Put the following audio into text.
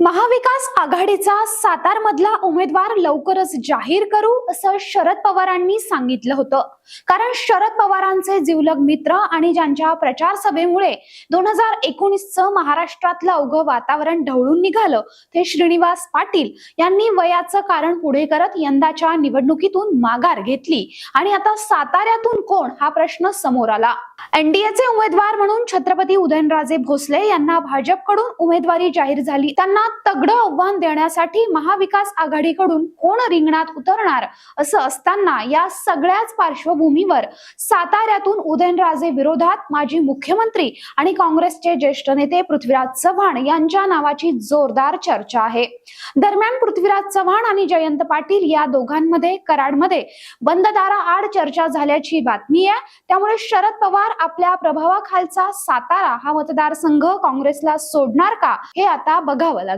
महाविकास आघाडीचा सातार मधला उमेदवार लवकरच जाहीर करू असं शरद पवारांनी सांगितलं होतं. कारण शरद पवारांचे जिवलग मित्र आणि ज्यांच्या प्रचार सभेमुळे दोन हजार एकोणीसचं महाराष्ट्रातलं अवघं वातावरण ढवळून निघालं ते श्रीनिवास पाटील यांनी वयाचं कारण पुढे करत यंदाच्या निवडणुकीतून माघार घेतली. आणि आता साताऱ्यातून कोण? हा प्रश्न समोर आला. एनडीएचे उमेदवार म्हणून छत्रपती उदयनराजे भोसले यांना भाजपकडून उमेदवारी जाहीर झाली. त्यांना तगडं आव्हान देण्यासाठी महाविकास आघाडीकडून कोण रिंगणात उतरणार असं असताना या सगळ्याच पार्श्वभूमीवर साताऱ्यातून उदयनराजे विरोधात माजी मुख्यमंत्री आणि काँग्रेसचे ज्येष्ठ नेते पृथ्वीराज चव्हाण यांच्या नावाची जोरदार चर्चा आहे. दरम्यान पृथ्वीराज चव्हाण आणि जयंत पाटील या दोघांमध्ये कराडमध्ये बंद दाराआड चर्चा झाल्याची बातमी आहे. त्यामुळे शरद पवार आपल्या प्रभावाखालचा सातारा हा मतदारसंघ काँग्रेसला सोडणार का हे आता बघावं लागेल.